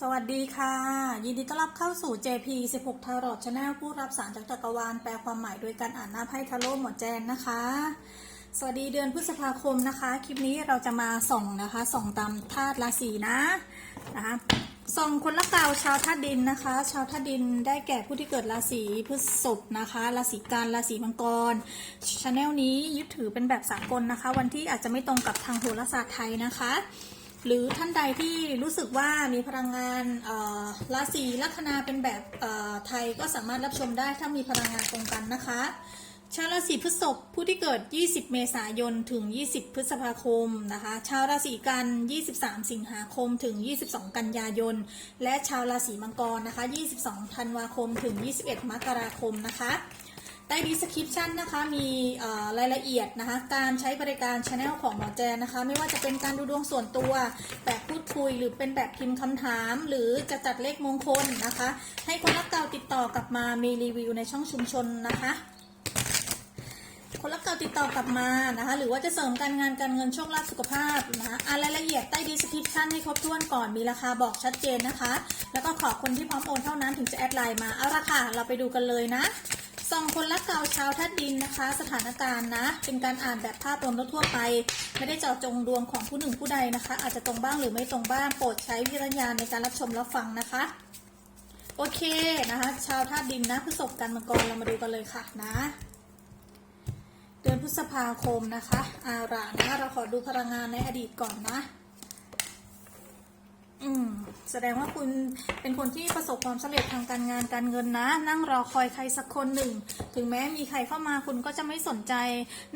สวัสดีค่ะ ยินดีต้อนรับเข้าสู่ JP 16 Tarot Channel ผู้รับสารจากจักรวาลแปลความหมายโดยการอ่านหน้าไพ่ทาโร่หมดแจนนะคะ สวัสดีเดือนพฤษภาคมนะคะ คลิปนี้เราจะมาส่องนะคะส่องตามธาตุราศีนะนะคะส่องคนละกาวชาวธาตุดินนะคะ ชาวธาตุดินได้แก่ผู้ที่เกิดราศีพฤษภนะคะราศีกันราศีมังกรชาแนลนี้ยึดถือเป็นแบบสากลนะคะ วันที่อาจจะไม่ตรงกับทางโหราศาสตร์ไทยนะคะ หรือท่านใดที่รู้สึกว่ามีพลังงานราศีลัคนาเป็นแบบไทยก็สามารถรับชมได้ถ้ามีพลังงานตรงกันนะคะ ชาวราศีพฤษภผู้ที่เกิด 20 เมษายนถึง 20 พฤษภาคมนะคะ ชาวราศีกัน 23 สิงหาคมถึง 22 กันยายน และชาวราศีมังกรนะคะ 22 ธันวาคมถึง 21 มกราคมนะคะ ใต้ดีสคริปชันนะคะมีรายละเอียดนะคะการใช้บริการช anel ของหมอแจนนะคะ ไม่ว่าจะเป็นการดูดวงส่วนตัว แบบพูดคุยหรือเป็นแบบพิมพ์คำถาม หรือจะจัดเลขมงคลนะคะ ให้คนรักเก่าติดต่อกลับมามีรีวิวในช่องชุมชนนะคะคนรักเก่าติดต่อกลับมานะคะ หรือว่าจะเสริมการงานการเงินโชคลาภสุขภาพนะคะอ่านรายละเอียดใต้ดีสคริปชันให้ครบถ้วนก่อนมีราคาบอกชัดเจนนะคะ แล้วก็ขอคนที่พร้อมโอนเท่านั้นถึงจะแอดไลน์มาเอาละค่ะเราไปดูกันเลยนะ ส่องคนรักเก่าชาวทัดดินนะคะ สถานการณ์นะ เป็นการอ่านแบบภาพรวมทั่วไป ไม่ได้เจาะจงดวงของผู้หนึ่งผู้ใดนะคะ อาจจะตรงบ้างหรือไม่ตรงบ้างโปรดใช้วิจารณญาณในการรับชมรับฟังนะคะ โอเคนะคะ ชาวธาตุดินนะพฤษภกันมังกรเรามาดูกันเลยค่ะนะ เดือนพฤษภาคมนะคะ อาระนะเราขอดูพลังงานในอดีตก่อนนะ อืมแสดงว่าคุณเป็นคนที่ประสบความสำเร็จทางการงานการเงินนะ นั่งรอคอยใครสักคนหนึ่ง ถึงแม้มีใครเข้ามาคุณก็จะไม่สนใจ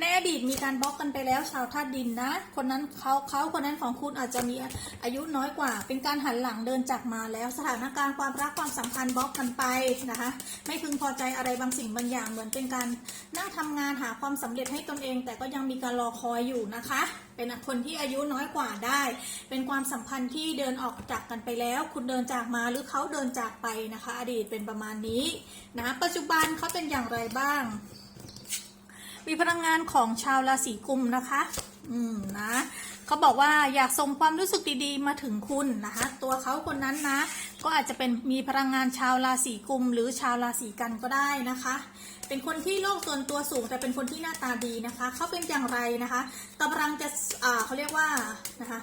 ในอดีตมีการบล็อกกันไปแล้วชาวธาตุดินนะ คนนั้นเขาเขาคนนั้นของคุณอาจจะมีอายุน้อยกว่า เป็นการหันหลังเดินจากมาแล้วสถานการณ์ความรักความสัมพันธ์บล็อกกันไปนะคะ ไม่พึงพอใจอะไรบางสิ่งบางอย่างเหมือนเป็นการนั่งทำงานหาความสำเร็จให้ตนเอง แต่ก็ยังมีการรอคอยอยู่นะคะ เป็นคนที่อายุน้อยกว่าได้ เป็นความสัมพันธ์ที่เดินออกจากกันไปแล้ว คุณเดินจากมาหรือเขาเดินจากไปนะคะ อดีตเป็นประมาณนี้นะปัจจุบันเขาเป็นอย่างไรบ้าง มีพลังงานของชาวราศีกุมนะคะ อืมนะ เขาบอกว่าอยากส่งความรู้สึกดีๆ มาถึงคุณนะคะ ตัวเขาคนนั้นนะ ก็อาจจะเป็นมีพลังงานชาวราศีกุม หรือชาวราศีกันก็ได้นะคะ เป็นคนที่โลกส่วนตัวสูงแต่เป็นคนที่หน้าตาดีนะคะ เขาเป็นอย่างไรนะคะกำลังจะเขาเรียกว่านะคะ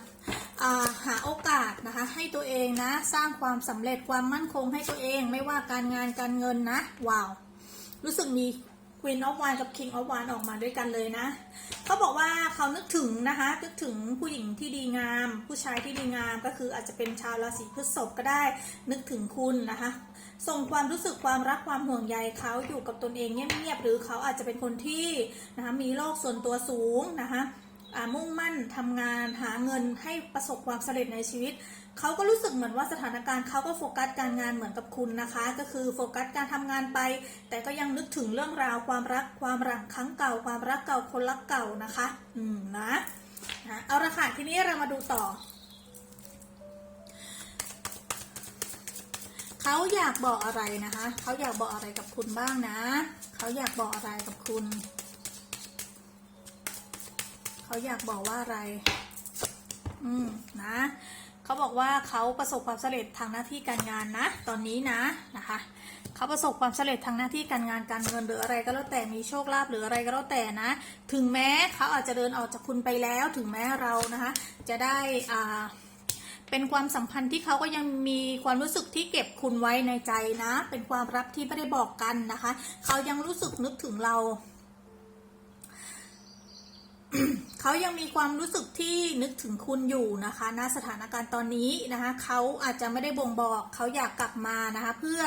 าหาโอกาสนะคะให้ตัวเองนะ สร้างความสำเร็จความมั่นคงให้ตัวเอง ไม่ว่าการงานการเงินนะว้าว รู้สึกมี Queen of Wine กับ King of Wine ออกมาด้วยกันเลยนะเขาบอกว่าเขานึกถึงนะคะนึกถึงผู้หญิงที่ดีงาม ผู้ชายที่ดีงามก็คืออาจจะเป็นชาวราศีพฤษภก็ได้ นึกถึงคุณนะคะ ส่งความรู้สึกความรักความห่วงใยเขาอยู่กับตนเองเงียบๆหรือเขาอาจจะเป็นคนที่นะคะมีโลกส่วนตัวสูงนะคะมุ่งมั่นทำงานหาเงินให้ประสบความสำเร็จในชีวิต เขาก็รู้สึกเหมือนว่าสถานการณ์เขาก็โฟกัสการงานเหมือนกับคุณนะคะ ก็คือโฟกัสการทำงานไป แต่ก็ยังนึกถึงเรื่องราวความรักความรักครั้งเก่า ความรักเก่าคนรักเก่านะคะ อืมนะนะเอาละค่ะทีนี้เรามาดูต่อเขาอยากบอกอะไรนะคะเขาอยากบอกอะไรกับคุณบ้างนะเขาอยากบอกอะไรกับคุณเขาอยากบอกว่าอะไร อืมนะ เขาบอกว่าเขาประสบความสำเร็จทางหน้าที่การงานนะ ตอนนี้นะนะคะเขาประสบความสำเร็จทางหน้าที่การงานการเงินหรืออะไรก็แล้วแต่มีโชคลาภหรืออะไรก็แล้วแต่นะ ถึงแม้เขาอาจจะเดินออกจากคุณไปแล้ว ถึงแม้เรานะคะ จะได้อ่าเป็นความสัมพันธ์ที่เขาก็ยังมีความรู้สึกที่เก็บคุณไว้ในใจนะ เป็นความรักที่ไม่ได้บอกกันนะคะ เขายังรู้สึกนึกถึงเรา เขายังมีความรู้สึกที่นึกถึงคุณอยู่นะคะณสถานการณ์ตอนนี้นะคะเขาอาจจะไม่ได้บ่งบอกเขาอยากกลับมานะคะ เพื่อ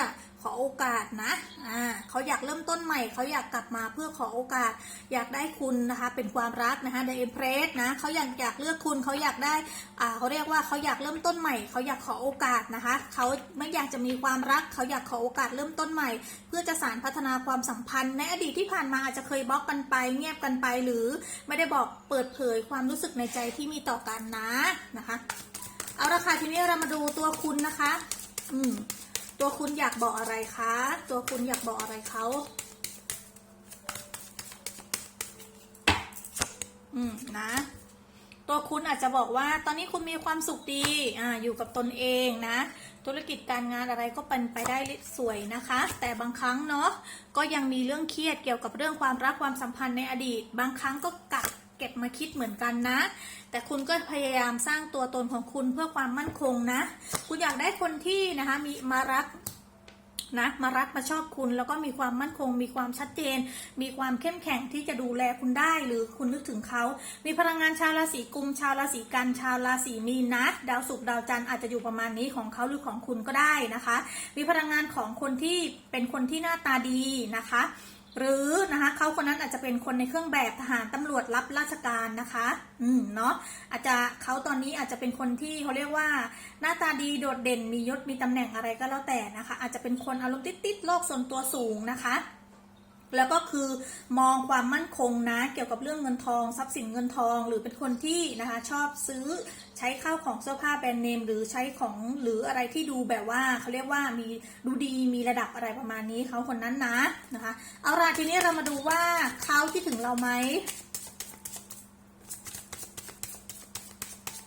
อโอกาสนะอ่าเขาอยากเริ่มต้นใหม่ เขาอยากกลับมาเพื่อขอโอกาส อยากได้คุณนะคะ เป็นความรักนะคะในเอ็มเพรสนะเขาอยากอยากเลือกคุณเขาอยากได้อ่าเขาเรียกว่าเขาอยากเริ่มต้นใหม่ เขาอยากขอโอกาสนะคะเขาไม่อยากจะมีความรัก เขาอยากขอโอกาสเริ่มต้นใหม่ เพื่อจะสานพัฒนาความสัมพันธ์ในอดีตที่ผ่านมาอาจจะเคยบล็อกกันไป เงียบกันไปหรือไม่ได้บอกเปิดเผยความรู้สึกในใจที่มีต่อกันนะนะคะ เอาละค่ะทีนี้เรามาดูตัวคุณนะคะ อืม ตัวคุณอยากบอกอะไรคะ ตัวคุณอยากบอกอะไรเขาอืมนะ ตัวคุณอาจจะบอกว่าตอนนี้คุณมีความสุขดี อ่า อยู่กับตนเองนะ ธุรกิจการงานอะไรก็เป็นไปได้สวยนะคะ แต่บางครั้งเนาะ ก็ยังมีเรื่องเครียดเกี่ยวกับเรื่องความรักความสัมพันธ์ในอดีต บางครั้งก็กัก เก็บมาคิดเหมือนกันนะ แต่คุณก็พยายามสร้างตัวตนของคุณเพื่อความมั่นคงนะ คุณอยากได้คนที่นะคะมีมารักนะมารักมาชอบคุณแล้วก็มีความมั่นคง มีความชัดเจน มีความเข้มแข็งที่จะดูแลคุณได้หรือคุณนึกถึงเขา มีพลังงานชาวราศีกุม ชาวราศีกัน ชาวราศีมีนนะดาวศุกร์ดาวจันทร์อาจจะอยู่ประมาณนี้ของเขาหรือของคุณก็ได้นะคะ มีพลังงานของคนที่เป็นคนที่หน้าตาดีนะคะ หรือนะคะเขาคนนั้นอาจจะเป็นคนในเครื่องแบบทหารตำรวจรับราชการนะคะ อืมเนาะอาจจะเขาตอนนี้อาจจะเป็นคนที่เขาเรียกว่า หน้าตาดีโดดเด่นมียศมีตำแหน่งอะไรก็แล้วแต่นะคะ อาจจะเป็นคนอารมณ์ติดๆโลกส่วนตัวสูงนะคะ แล้วก็คือมองความมั่นคงนะ เกี่ยวกับเรื่องเงินทอง ทรัพย์สินเงินทอง หรือเป็นคนที่นะคะชอบซื้อใช้ข้าวของเสื้อผ้าแบรนด์เนม หรือใช้ของหรืออะไรที่ดูแบบว่าเขาเรียกว่ามีดูดีมีระดับอะไรประมาณนี้เขาคนนั้นนะนะคะเอาล่ะทีนี้เรามาดูว่าเขาคิดถึงเราไหม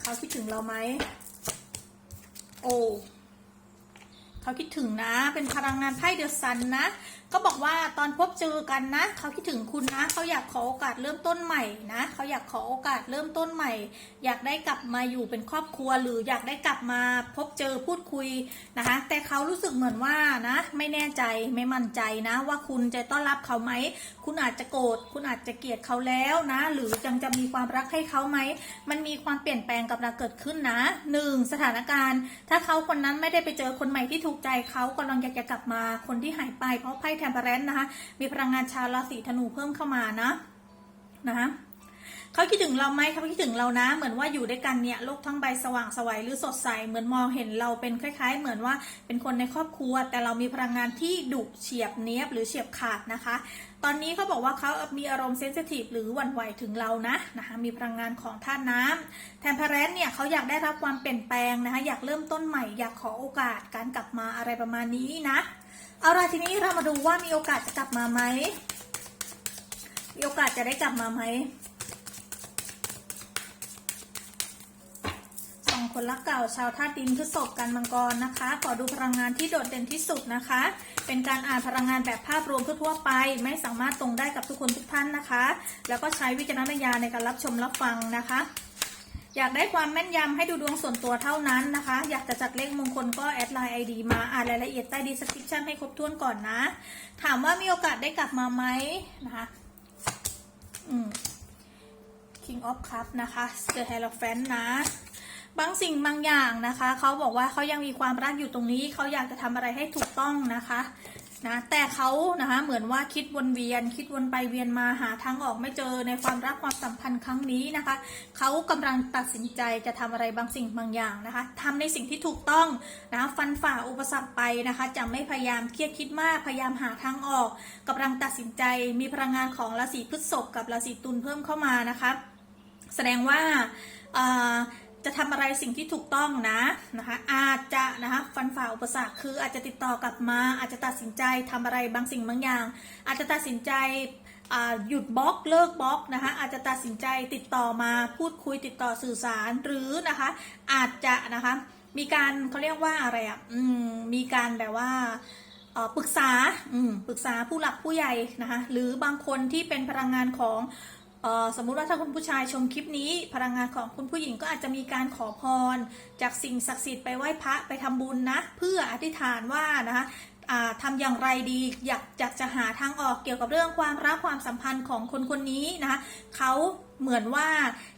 เขาคิดถึงเราไหมโอ้ เขาคิดถึงนะ เป็นพลังงานไพ่เดอะซันนะ ก็บอกว่าตอนพบเจอกันนะ เขาคิดถึงคุณนะ เขาอยากขอโอกาสเริ่มต้นใหม่นะ เขาอยากขอโอกาสเริ่มต้นใหม่ อยากได้กลับมาอยู่เป็นครอบครัวหรืออยากได้กลับมาพบเจอพูดคุยนะคะ แต่เขารู้สึกเหมือนว่านะ ไม่แน่ใจไม่มั่นใจนะ ว่าคุณจะต้อนรับเขาไหม คุณอาจจะโกรธ คุณอาจจะเกลียดเขาแล้วนะ หรือยังจะมีความรักให้เขาไหม มันมีความเปลี่ยนแปลงกับเราเกิดขึ้นนะหนึ่งสถานการณ์ ถ้าเขาคนนั้นไม่ได้ไปเจอคนใหม่ที่ถูกใจเขากำลังอยากจะกลับมาคนที่หายไปเพราะไพ่แทมเปอร์แรนต์นะคะ มีพลังงานชาวราศีธนูเพิ่มเข้ามานะนะคะ เขาคิดถึงเราไหมเขาคิดถึงเรานะ เหมือนว่าอยู่ด้วยกันเนี่ยโลกทั้งใบสว่างไสวัยหรือสดใส เหมือนมองเห็นเราเป็นคล้าย ๆ เหมือนว่าเป็นคนในครอบครัว แต่เรามีพลังงานที่ดุเฉียบเนี้ยบหรือเฉียบขาดนะคะ ตอนนี้เขาบอกว่าเขามีอารมณ์เซนซิทีฟหรือหวั่นไหวถึงเรานะนะคะมีพลังงานของธาตุน้ำแทมเพเรนเนี่ยเขาอยากได้รับความเปลี่ยนแปลงนะคะ อยากเริ่มต้นใหม่อยากขอโอกาสการกลับมาอะไรประมาณนี้นะเอาล่ะทีนี้เรามาดูว่ามีโอกาสจะกลับมาไหมมีโอกาสจะได้กลับมาไหมสอง คนรักเก่า ชาวธาตุดินพฤษภกันมังกรนะคะ ขอดูพลังงานที่โดดเด่นที่สุดนะคะ เป็นการอ่านพลังงานแบบภาพรวมทั่วไป ไม่สามารถตรงได้กับทุกคนทุกท่านนะคะ แล้วก็ใช้วิจารณญาณในการรับชมรับฟังนะคะ อยากได้ความแม่นยำให้ดูดวงส่วนตัวเท่านั้นนะคะ อยากจะจัดเลขมงคลก็แอดไลน์ไอดีมาอ่านรายละเอียดใต้ดีสคริปชั่นให้ครบถ้วนก่อนนะ ถามว่ามีโอกาสได้กลับมาไหมนะคะ อืม King of Cup นะคะ The Hierophant นะ บางสิ่งบางอย่างนะคะ เขาบอกว่าเขายังมีความรักอยู่ตรงนี้เขาอยากจะทำอะไรให้ถูกต้องนะคะนะแต่เขานะคะเหมือนว่าคิดวนเวียน คิดวนไปเวียนมาหาทางออกไม่เจอในความรักความสัมพันธ์ครั้งนี้นะคะเขากำลังตัดสินใจจะทำอะไรบางสิ่งบางอย่างนะคะทำในสิ่งที่ถูกต้องนะฟันฝ่าอุปสรรคไปนะคะจะไม่พยายามเครียดคิดมากพยายามหาทางออกกำลังตัดสินใจมีพลังงานของราศีพฤษภกับราศีตุลเพิ่มเข้ามานะคะแสดงว่า จะทำอะไรสิ่งที่ถูกต้องนะนะคะอาจจะนะคะฟันฝ่าอุปสรรคคืออาจจะติดต่อกลับมา อาจจะตัดสินใจทำอะไรบางสิ่งบางอย่าง อาจจะตัดสินใจหยุดบล็อกเลิกบล็อกนะคะอาจจะตัดสินใจติดต่อมาพูดคุยติดต่อสื่อสารหรือนะคะอาจจะนะคะมีการเขาเรียกว่าอะไรอะอืมมีการแบบว่าปรึกษาอืมปรึกษาผู้หลักผู้ใหญ่นะคะหรือบางคนที่เป็นพลังงานของ สมมุติว่าถ้าคุณผู้ชายชมคลิปนี้ พลังงานของคุณผู้หญิงก็อาจจะมีการขอพร จากสิ่งศักดิ์สิทธิ์ไปไหว้พระไปทำบุญนะ เพื่ออธิษฐานว่านะคะอ่าทำอย่างไรดีอยากจะหาทางออกเกี่ยวกับเรื่องความรักความสัมพันธ์ของคนคนนี้นะคะเขา เหมือนว่า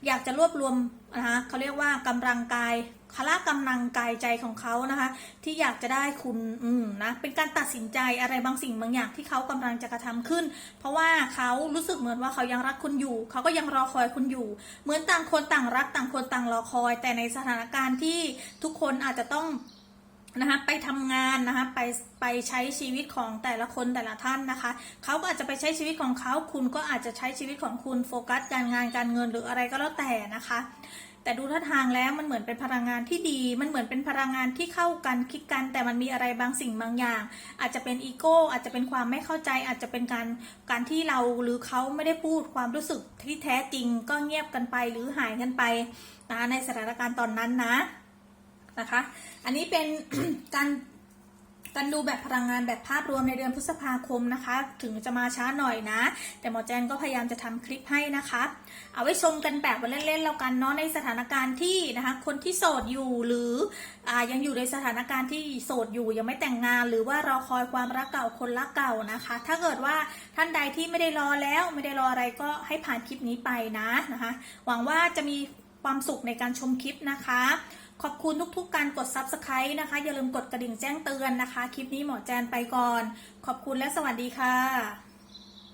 อยากจะรวบรวมนะคะเขาเรียกว่ากำลังกายพละกำลังกายใจของเขานะคะ ที่อยากจะได้คุณอืมนะเป็นการตัดสินใจอะไรบางสิ่งบางอย่างที่เขากำลังจะกระทำขึ้น เพราะว่าเขารู้สึกเหมือนว่าเขายังรักคุณอยู่ เขาก็ยังรอคอยคุณอยู่ เหมือนต่างคนต่างรักต่างคนต่างรอคอย แต่ในสถานการณ์ที่ทุกคนอาจจะต้อง นะคะไปทำงานนะคะไปไปใช้ชีวิตของแต่ละคนแต่ละท่านนะคะเขาก็อาจจะไปใช้ชีวิตของเขาคุณก็อาจจะใช้ชีวิตของคุณโฟกัสการงานการเงินหรืออะไรก็แล้วแต่นะคะ แต่ดูท่าทางแล้วมันเหมือนเป็นพลังงานที่ดี มันเหมือนเป็นพลังงานที่เข้ากันคลิกกัน แต่มันมีอะไรบางสิ่งบางอย่าง อาจจะเป็นอีโก้อาจจะเป็นความไม่เข้าใจ อาจจะเป็นการการที่เราหรือเขาไม่ได้พูดความรู้สึกที่แท้จริง ก็เงียบกันไปหรือหายกันไปนะในสถานการณ์ตอนนั้นนะ นะคะ อันนี้เป็นการการดูแบบพลังงานแบบภาพรวมในเดือนพฤษภาคมนะคะ ถึงจะมาช้าหน่อยนะ แต่หมอแจนก็พยายามจะทำคลิปให้นะคะ เอาไว้ชมกันแบบวันเล่นๆแล้วกันเนาะในสถานการณ์ที่นะคะ คนที่โสดอยู่หรืออยังอยู่ในสถานการณ์ที่โสดอยู่ยังไม่แต่งงาน หรือว่ารอคอยความรักเก่าคนรักเก่านะคะ ถ้าเกิดว่าท่านใดที่ไม่ได้รอแล้วไม่ได้รออะไรก็ให้ผ่านคลิปนี้ไปนะนะคะ หวังว่าจะมีความสุขในการชมคลิปนะคะ ขอบคุณทุกๆการกด Subscribe นะคะ อย่าลืมกดกระดิ่งแจ้งเตือนนะคะ คลิปนี้หมอแจนไปก่อน ขอบคุณและสวัสดีค่ะ